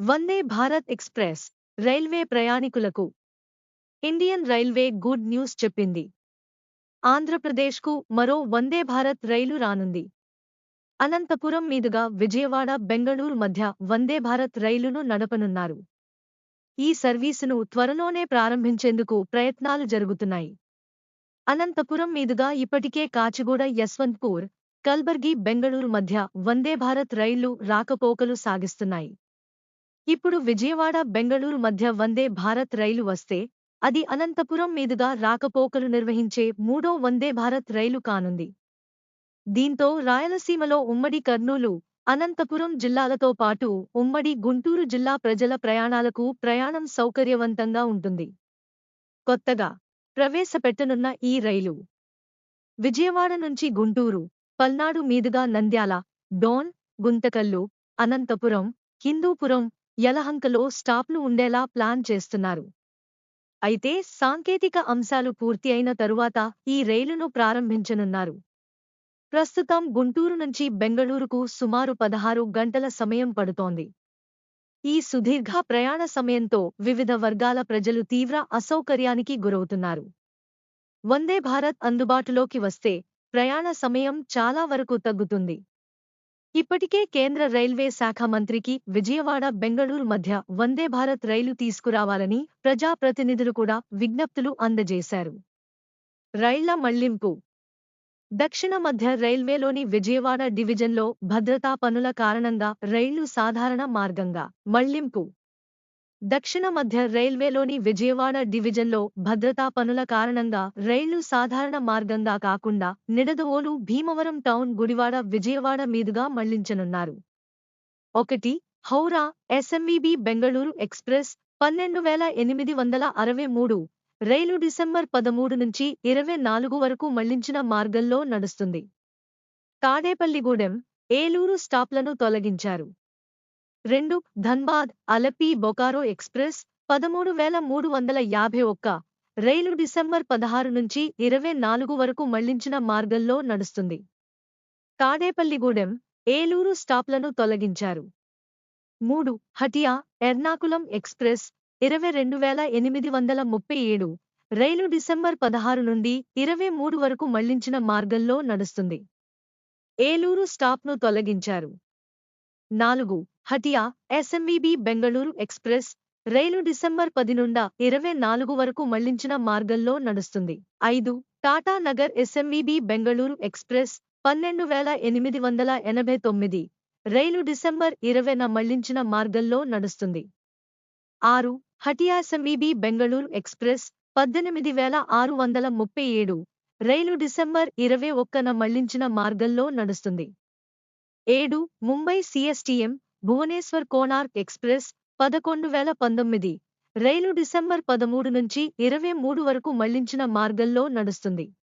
వందే Bharat express railway ప్రయాణికులకు. Indian railway good news చెప్పింది. ఆంధ్రప్రదేశ్కు మరో వందే భారత్ రైలు రానుంది. అనంతపురం మీదుగా విజయవాడ బెంగళూరు మధ్య వందే భారత్ రైలును నడపనున్నారు. ఈ సర్వీసును త్వరలోనే ప్రారంభించేందుకు ప్రయత్నాలు జరుగుతున్నాయి. అనంతపురం మీదుగా ఇప్పటికే కాచిగూడ యశ్వంత్పూర్ కల్బర్గి బెంగళూరు మధ్య వందే భారత్ రైళ్ళు రాకపోకలు సాగిస్తున్నాయి. ఇప్పుడు విజయవాడ బెంగళూరు మధ్య వందే భారత్ రైలు వస్తే అది అనంతపురం మీదుగా రాకపోకలు నిర్వహించే మూడో వందే భారత్ రైలు కానుంది. దీంతో రాయలసీమలో ఉమ్మడి కర్నూలు అనంతపురం జిల్లాలతో పాటు ఉమ్మడి గుంటూరు జిల్లా ప్రజల ప్రయాణాలకు ప్రయాణం సౌకర్యవంతంగా ఉంటుంది. కొత్తగా ప్రవేశపెట్టనున్న ఈ రైలు విజయవాడ నుంచి గుంటూరు పల్నాడు మీదుగా నంద్యాల డోన్ గుంతకల్లు అనంతపురం హిందూపురం యలహంకలో స్టాప్లు ఉండేలా ప్లాన్ చేస్తున్నారు. అయితే సాంకేతిక అంశాలు పూర్తి అయిన తరువాత ఈ రైలును ప్రారంభించనున్నారు. ప్రస్తుతం గుంటూరు నుంచి బెంగళూరుకు సుమారు పదహారు గంటల సమయం పడుతోంది. ఈ సుదీర్ఘ ప్రయాణ సమయంతో వివిధ వర్గాల ప్రజలు తీవ్ర అసౌకర్యానికి గురవుతున్నారు. వందే భారత్ అందుబాటులోకి వస్తే ప్రయాణ సమయం చాలా వరకు తగ్గుతుంది. ఇప్పటికే కేంద్ర రైల్వే శాఖ మంత్రికి విజయవాడ బెంగళూరు మధ్య వందే భారత్ రైలు తీసుకురావాలని ప్రజాప్రతినిధులు కూడా విజ్ఞప్తులు అందజేశారు. రైళ్ళ మళ్ళింపు దక్షిణ మధ్య రైల్వేలోని విజయవాడ డివిజన్లో భద్రతా పనుల కారణంగా రైళ్ళు సాధారణ మార్గంగా మళ్ళింపు దక్షిణ మధ్య రైల్వేలోని విజయవాడ డివిజన్లో భద్రతా పనుల కారణంగా రైళ్ళు సాధారణ మార్గంగా కాకుండా నిడదవోలు భీమవరం టౌన్ గుడివాడ విజయవాడ మీదుగా మళ్ళించనున్నారు. ఒకటి హౌరా ఎస్ఎంఈబి బెంగళూరు ఎక్స్ప్రెస్ పన్నెండు వేల ఎనిమిది వందల అరవై మూడు రైలు డిసెంబర్ పదమూడు నుంచి ఇరవై నాలుగు వరకు మళ్ళించిన మార్గంలో నడుస్తుంది. తాడేపల్లిగూడెం ఏలూరు స్టాప్లను తొలగించారు. రెండు ధన్బాద్ అలపి బొకారో ఎక్స్ప్రెస్ పదమూడు వేల మూడు వందల యాభై ఒక్క రైలు డిసెంబర్ పదహారు నుంచి ఇరవై నాలుగు వరకు మళ్ళించిన మార్గంలో నడుస్తుంది. తాడేపల్లిగూడెం ఏలూరు స్టాప్లను తొలగించారు. మూడు హటియా ఎర్నాకులం ఎక్స్ప్రెస్ ఇరవై రెండు వేల ఎనిమిది వందల ముప్పై ఏడు రైలు డిసెంబర్ పదహారు నుండి ఇరవై మూడు వరకు మళ్ళించిన మార్గంలో నడుస్తుంది. ఏలూరు స్టాప్ను తొలగించారు. నాలుగు హటియా ఎస్ఎంవీబీ బెంగళూరు ఎక్స్ప్రెస్. రైలు డిసెంబర్ పది నుండా ఇరవై నాలుగు వరకు మళ్ళించిన మార్గంలో నడుస్తుంది. ఐదు టాటా నగర్ ఎస్ఎంవీబీ బెంగళూరు ఎక్స్ప్రెస్. పన్నెండు వేల ఎనిమిది వందల ఎనభై తొమ్మిది. రైలు డిసెంబర్ ఇరవైన మళ్ళించిన మార్గంలో నడుస్తుంది. ఆరు హటియా ఎస్ఎంవీబీ బెంగళూరు ఎక్స్ప్రెస్. పద్దెనిమిది వేల ఆరు వందల ముప్పై ఏడు. రైలు డిసెంబర్ ఇరవై ఒక్కన మళ్ళించిన మార్గంలో నడుస్తుంది. ఏడు ముంబై సిఎస్టిఎం భువనేశ్వర్ కోనార్క్ ఎక్స్ప్రెస్ పదకొండు వేల పంతొమ్మిది. రైలు డిసెంబర్ పదమూడు నుంచి ఇరవై మూడు వరకు మళ్ళించిన మార్గంలో నడుస్తుంది.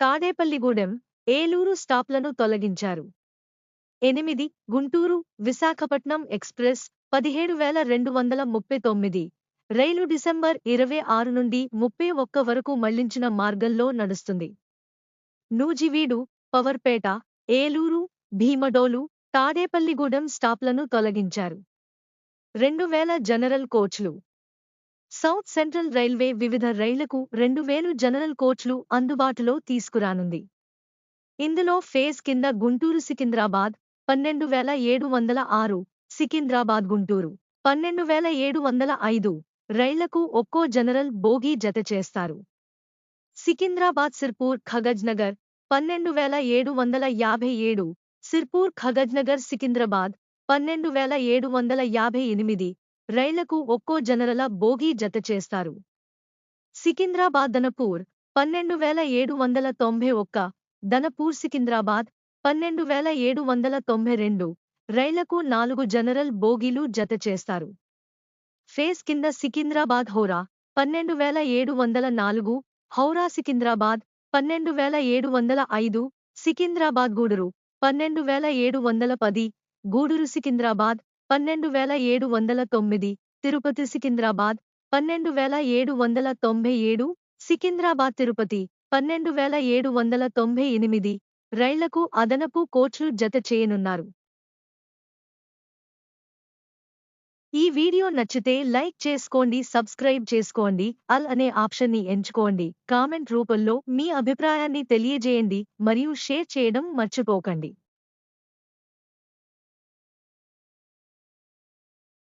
తాడేపల్లిగూడెం ఏలూరు స్టాప్లను తొలగించారు. ఎనిమిది గుంటూరు విశాఖపట్నం ఎక్స్ప్రెస్ పదిహేడు వేల రెండు వందల ముప్పై తొమ్మిది. రైలు డిసెంబర్ ఇరవై ఆరు నుండి ముప్పై ఒక్క వరకు మళ్ళించిన మార్గంలో నడుస్తుంది. నూజివీడు పవర్పేట ఏలూరు భీమడోలు తాడేపల్లిగూడెం స్టాప్లను తొలగించారు. రెండు వేల జనరల్ కోచ్లు. సౌత్ సెంట్రల్ రైల్వే వివిధ రైళ్ళకు రెండు వేలు జనరల్ కోచ్లు అందుబాటులో తీసుకురానుంది. ఇందులో ఫేజ్ కింద గుంటూరు సికింద్రాబాద్ పన్నెండు వేల ఏడు వందల ఆరు సికింద్రాబాద్ గుంటూరు పన్నెండు వేల ఏడు వందల ఐదు రైళ్ళకు ఒక్కో జనరల్ బోగీ జత చేస్తారు. సికింద్రాబాద్ సిర్పూర్ ఖగజ్నగర్ పన్నెండు వేల ఏడు వందల యాభై ఏడు సిర్పూర్ ఖగజ్నగర్ సికింద్రాబాద్ పన్నెండు వేల ఏడు వందల యాభై ఎనిమిది రైళ్ళకు ఒక్కో జనరల బోగీ జత చేస్తారు. సికింద్రాబాద్ దనపూర్ పన్నెండు వేల ఏడు వందల తొంభై ఒక్క దనపూర్ సికింద్రాబాద్ పన్నెండు వేల ఏడు వందల తొంభై రెండు రైళ్ళకు నాలుగు జనరల్ బోగీలు జత చేస్తారు. ఫేస్ కింద సికింద్రాబాద్ హౌరా పన్నెండు వేల ఏడు వందల నాలుగు హౌరా సికింద్రాబాద్ పన్నెండు వేల ఏడు వందల ఐదు సికింద్రాబాద్ గూడూరు పన్నెండు వేల ఏడు వందల పది గూడూరు సికింద్రాబాద్ పన్నెండు వేల ఏడు వందల తొమ్మిది తిరుపతి సికింద్రాబాద్ పన్నెండు వేల ఏడు వందల తొంభై ఏడు సికింద్రాబాద్ తిరుపతి పన్నెండు వేల ఏడు వందల తొంభై ఎనిమిది రైళ్ళకు అదనపు కోచ్లు జత చేయనున్నారు. ఈ వీడియో నచ్చితే లైక్ చేసుకోండి సబ్స్క్రైబ్ చేసుకోండి అల్ అనే ఆప్షన్ని ఎంచుకోండి. కామెంట్ రూపంలో మీ అభిప్రాయాన్ని తెలియజేయండి మరియు షేర్ చేయడం మర్చిపోకండి.